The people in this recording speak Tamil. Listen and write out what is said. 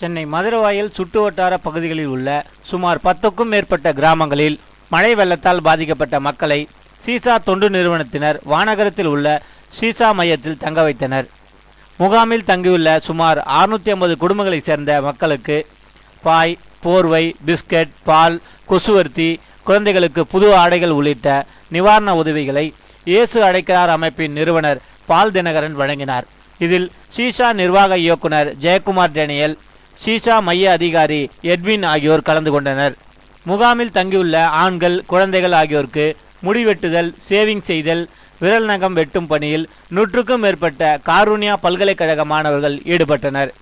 சென்னை மதுரவாயில் சுற்றுவட்டார பகுதிகளில் உள்ள சுமார் பத்துக்கும் மேற்பட்ட கிராமங்களில் மழை வெள்ளத்தால் பாதிக்கப்பட்ட மக்களை சீசா தொண்டு நிறுவனத்தினர் வானகரத்தில் உள்ள சீசா மையத்தில் தங்க வைத்தனர். முகாமில் தங்கியுள்ள சுமார் 650 ஐம்பது குடும்பங்களைச் சேர்ந்த மக்களுக்கு பாய் போர்வை பிஸ்கட் பால் கொசுவர்த்தி குழந்தைகளுக்கு புது ஆடைகள் உள்ளிட்ட நிவாரண உதவிகளை இயேசு அடைக்கிறார் அமைப்பின் நிறுவனர் பால் தினகரன் வழங்கினார். இதில் சீசா நிர்வாக இயக்குனர் ஜெயக்குமார் டேனியல் ஷீஷா மைய அதிகாரி எட்வின் ஆகியோர் கலந்து கொண்டனர். முகாமில் தங்கியுள்ள ஆண்கள் குழந்தைகள் ஆகியோருக்கு முடிவெட்டுதல் சேவிங் செய்தல் விரல் நகம் வெட்டும் பணியில் நூற்றுக்கும் மேற்பட்ட காருண்யா பல்கலைக்கழக மாணவர்கள் ஈடுபட்டனர்.